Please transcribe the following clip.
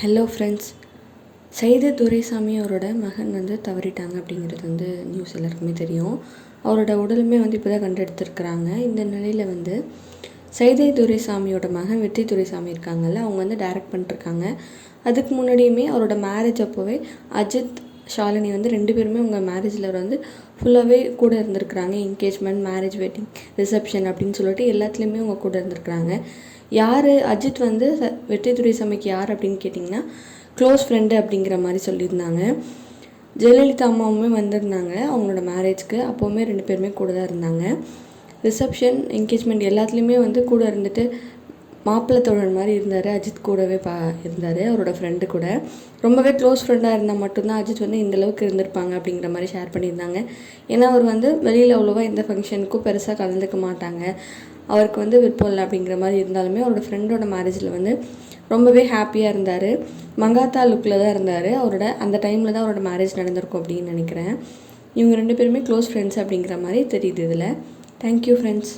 Hello friends Saidai Duraisamy அவரோட மகன் வந்து தவறிட்டாங்க அப்படிங்கிறது வந்து நியூஸ் எல்லாருக்குமே தெரியும். அவரோட உடலுமே வந்து இப்போ தான் கண்டெடுத்துருக்குறாங்க. இந்த நிலையில் வந்து சைதை துரைசாமியோட மகன் வெற்றி துரைசாமி இருக்காங்கல்ல அவங்க வந்து டைரக்ட் பண்ணிட்டுருக்காங்க அதுக்கு முன்னாடியுமே அவரோட மேரேஜ் அப்போவே அஜித் ஷாலினி வந்து ரெண்டு பேருமே உங்கள் மேரேஜில் வந்து ஃபுல்லாகவே கூட இருந்திருக்கிறாங்க. என்கேஜ்மெண்ட் மேரேஜ் வெட்டிங் ரிசப்ஷன் அப்படின்னு சொல்லிட்டு எல்லாத்துலேயுமே அவங்க கூட இருந்திருக்கிறாங்க. யார்? அஜித் வந்து வெற்றித்துறை வெற்றி யார் அப்படின்னு கேட்டிங்கன்னா க்ளோஸ் ஃப்ரெண்டு அப்படிங்கிற மாதிரி சொல்லியிருந்தாங்க. ஜெயலலிதா அம்மாவுமே வந்திருந்தாங்க அவங்களோட மேரேஜ்க்கு அப்போவுமே ரெண்டு பேருமே கூட தான் இருந்தாங்க. ரிசப்ஷன் என்கேஜ்மெண்ட் எல்லாத்துலேயுமே வந்து கூட இருந்துட்டு மாப்பிள்ளை தோழன் மாதிரி இருந்தார் அஜித் கூடவே பா இருந்தார் அவரோட ஃப்ரெண்டு கூட. ரொம்பவே க்ளோஸ் ஃப்ரெண்டாக இருந்தால் மட்டும்தான் அஜித் வந்து இந்த அளவுக்கு இருந்திருப்பாங்க அப்படிங்கிற மாதிரி ஷேர் பண்ணியிருந்தாங்க. ஏன்னா அவர் வந்து வெளியில் அவ்வளோவா எந்த ஃபங்க்ஷனுக்கும் பெருசாக கலந்துக்க மாட்டாங்க. அவருக்கு வந்து விருப்பம் இல்லை அப்படிங்கிற மாதிரி இருந்தாலுமே அவரோட ஃப்ரெண்டோட மேரேஜில் வந்து ரொம்பவே ஹாப்பியாக இருந்தார். மங்காத்தா லுக்கில் தான் இருந்தார். அவரோட அந்த டைமில் தான் அவரோட மேரேஜ் நடந்திருக்கும் அப்படின்னு நினைக்கிறேன். இவங்க ரெண்டு பேருமே க்ளோஸ் ஃப்ரெண்ட்ஸ் அப்படிங்கிற மாதிரி தெரியுது இதில். Thank you friends